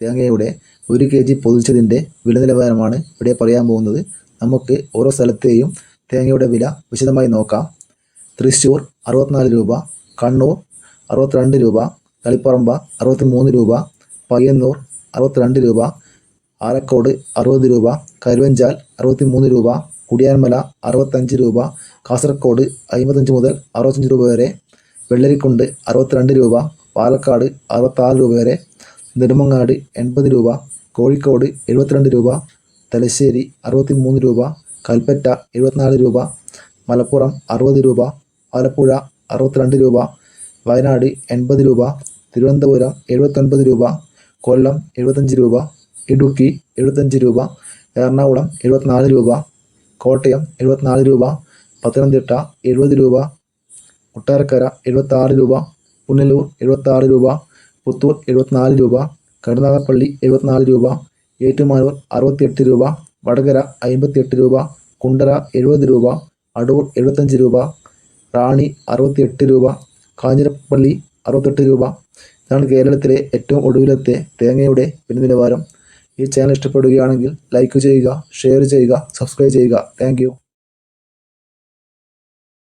തേങ്ങയുടെ ഒരു K G പൊതിച്ചതിന്റെ വില നിലവാരമാണ് ഇവിടെ പറയാൻ പോകുന്നത്. നമുക്ക് ഓരോ സ്ഥലത്തെയും തേങ്ങയുടെ വില വിശദമായി നോക്കാം. തൃശ്ശൂർ അറുപത്തിനാല് രൂപ കണ്ണൂർ അറുപത്തിരണ്ട് രൂപ തളിപ്പറമ്പ അറുപത്തി മൂന്ന് രൂപ പയ്യന്നൂർ അറുപത്തിരണ്ട് രൂപ ആലക്കോട് അറുപത് രൂപ കരുവഞ്ചാൽ അറുപത്തി മൂന്ന് രൂപ കുടിയാൻമല അറുപത്തഞ്ച് രൂപ കാസർഗോഡ് അമ്പത്തഞ്ച് മുതൽ അറുപത്തഞ്ച് രൂപ വരെ വെള്ളരിക്കുണ്ട് അറുപത്തിരണ്ട് രൂപ പാലക്കാട് അറുപത്താറ് രൂപ വരെ നെടുമങ്ങാട് എൺപത് രൂപ കോഴിക്കോട് എഴുപത്തിരണ്ട് രൂപ തലശ്ശേരി അറുപത്തി മൂന്ന് രൂപ കൽപ്പറ്റ എഴുപത്തിനാല് രൂപ മലപ്പുറം അറുപത് രൂപ ആലപ്പുഴ അറുപത്തിരണ്ട് രൂപ വയനാട് എൺപത് രൂപ തിരുവനന്തപുരം എഴുപത്തൊൻപത് രൂപ കൊല്ലം എഴുപത്തഞ്ച് രൂപ ഇടുക്കി എഴുപത്തഞ്ച് രൂപ എറണാകുളം എഴുപത്തിനാല് രൂപ കോട്ടയം എഴുപത്തിനാല് രൂപ പത്തനംതിട്ട എഴുപത് രൂപ കൊട്ടാരക്കര എഴുപത്താറ് രൂപ പുനലൂർ എഴുപത്താറ് രൂപ പുത്തൂർ എഴുപത്തിനാല് രൂപ കരുനാഗപ്പള്ളി എഴുപത്തിനാല് രൂപ ഏറ്റുമാനൂർ അറുപത്തിയെട്ട് രൂപ വടകര അമ്പത്തിയെട്ട് രൂപ കുണ്ടറ എഴുപത് രൂപ അടൂർ എഴുപത്തഞ്ച് രൂപ റാണി അറുപത്തിയെട്ട് രൂപ കാഞ്ഞിരപ്പള്ളി അറുപത്തെട്ട് രൂപ. ഇതാണ് കേരളത്തിലെ ഏറ്റവും ഒടുവിലത്തെ തേങ്ങയുടെ വില നിലവാരം ഈ ചാനൽ ഇഷ്ടപ്പെടുകയാണെങ്കിൽ ലൈക്ക് ചെയ്യുക ഷെയർ ചെയ്യുക സബ്സ്ക്രൈബ് ചെയ്യുക. താങ്ക്